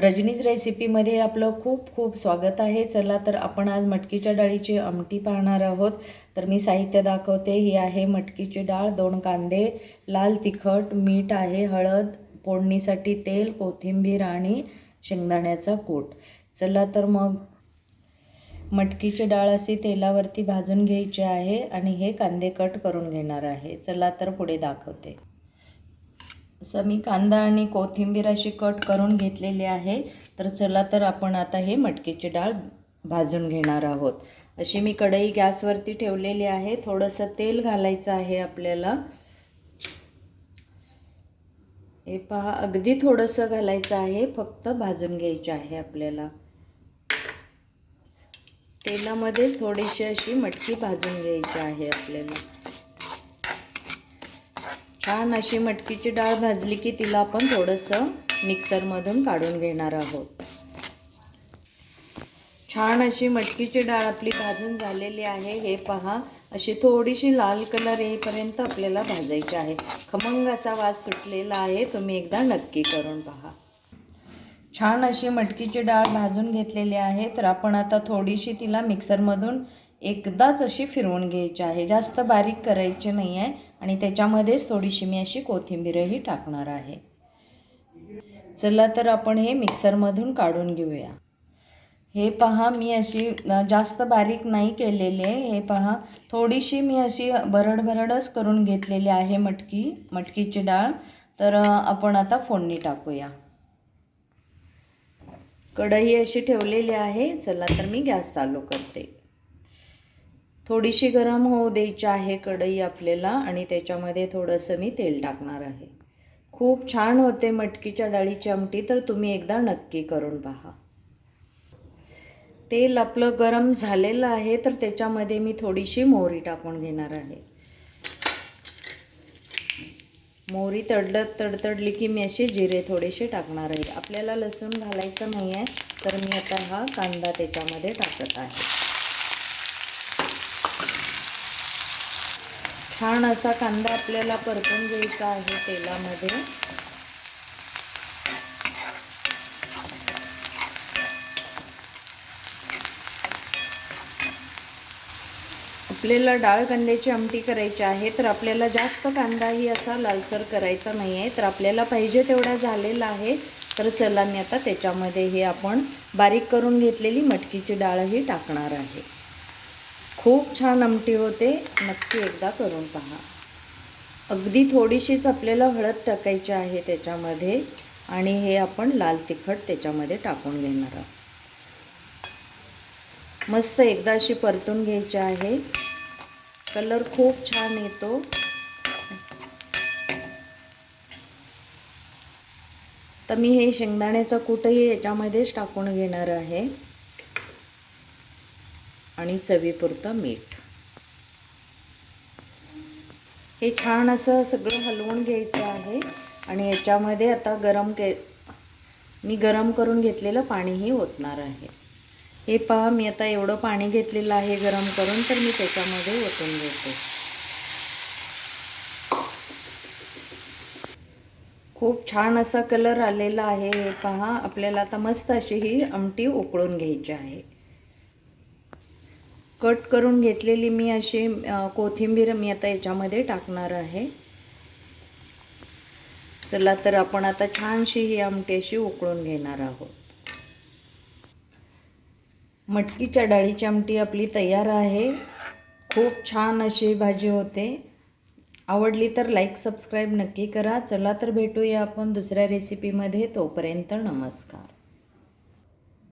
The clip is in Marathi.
रजनीज रेसिपीमध्ये आपलं खूप खूप स्वागत आहे. चला तर आपण आज मटकीच्या डाळीची आमटी पाहणार आहोत. तर मी साहित्य दाखवते. ही आहे मटकीची डाळ. दोन कांदे लाल तिखट मीठ आहे हळद फोडणीसाठी तेल कोथिंबीर आणि शेंगदाण्याचा कूट. चला तर मग मटकीची डाळ अशी तेलावरती भाजून घ्यायची आहे आणि हे कांदे कट करून घेणार आहे. चला तर पुढे दाखवते. असं मी कांदा आणि कोथिंबीर अशी कट करून घेतलेली आहे. तर चला तर आपण आता हे मटकीची डाळ भाजून घेणार आहोत. अशी मी कढई गॅसवरती ठेवलेली आहे. थोडंसं तेल घालायचं आहे आपल्याला. हे पहा अगदी थोडंसं घालायचं आहे. फक्त भाजून घ्यायचं आहे आपल्याला. तेलामध्ये थोडीशी अशी मटकी भाजून घ्यायची आहे आपल्याला. छान अशी मटकीची डाळ भाजली की तिला आपण थोडंसं मिक्सरमधून काढून घेणार आहोत. छान अशी मटकीची डाळ आपली भाजून झालेली आहे. हे पहा अशी थोडीशी लाल कलर येईपर्यंत आपल्याला भाजायची आहे. खमंग असा वास सुटलेला आहे तुम्ही एकदा नक्की करून पहा. छान अशी मटकीची डाळ भाजून घेतलेली आहे तर आपण आता थोडीशी तिला मिक्सरमधून एकदाच अशी फिरवून घ्यायची आहे. जास्त बारीक करायची नाही आहे आणि त्याच्यामध्येच थोडीशी मी अशी कोथिंबीरही टाकणार आहे. चला तर आपण हे मिक्सरमधून काढून घेऊया. हे पहा मी अशी जास्त बारीक नाही केलेली आहे. हे पहा थोडीशी मी अशी भरड भरडच करून घेतलेली आहे मटकी मटकीची डाळ. तर आपण आता फोडणी टाकूया. कढई अशी ठेवलेली आहे. चला तर मी गॅस चालू करते. थोडीशी गरम होऊ द्यायची आहे कढई आपल्याला आणि त्याच्यामध्ये थोडंसं मी तेल टाकणार आहे. खूप छान होते मटकीच्या डाळीची आमटी तर तुम्ही एकदा नक्की करून पहा. तेल आपलं गरम झालेलं आहे तर त्याच्यामध्ये मी थोडीशी मोहरी टाकून घेणार आहे. मोहरी तडलत तडतडली की मी असे जिरे थोडेसे टाकणार आहे. आपल्याला लसूण घालायचं नाही आहे तर मी आता हा कांदा त्याच्यामध्ये टाकत आहे. छान असा कांदा आपल्याला परतून घ्यायचा आहे तेलामध्ये. आपल्याला डाळ कांद्याची आमटी करायची आहे तर आपल्याला जास्त कांदाही असा लालसर करायचा नाही आहे तर आपल्याला पाहिजे तेवढा झालेला आहे. तर चला मी आता त्याच्यामध्ये हे आपण बारीक करून घेतलेली मटकीची डाळही टाकणार आहे. खूप छान आमटी होते. नक्की एकदा करून पहा. अगदी थोडीशीच आपल्याला हळद टाकायची आहे त्याच्यामध्ये आणि हे आपण लाल तिखट त्याच्यामध्ये टाकून घेणार आहोत. मस्त एकदा अशी परतून घ्यायची आहे. कलर खूप छान येतो. तर मी हे शेंगदाण्याचा कूटही याच्यामध्येच टाकून घेणार आहे. आणि चवीपुरतं मीठ. हे छान असं सगळं हलवून घ्यायचं आहे आणि याच्यामध्ये आता गरम के मी गरम करून घेतलेलं पाणीही ओतणार आहे. हे पहा मी आता एवढं पाणी घेतलेलं आहे गरम करून तर मी त्याच्यामध्ये ओतून घेते. खूप छान असा कलर आलेला आहे हे पहा आपल्याला आता मस्त अशी ही आमटी उकळून घ्यायची आहे. कट करून घेतलेली मी अशी कोथिंबीर मी आता याच्यामध्ये टाकणार आहे. चला तर आपण आता छानशी ही आमटी अशी उकळून घेणार आहोत. मटकीच्या डाळीची आमटी आपली तयार आहे. खूप छान अशी भाजी होते. आवडली तर लाईक सबस्क्राईब नक्की करा. चला तर भेटूया आपण दुसऱ्या रेसिपीमध्ये तोपर्यंत नमस्कार.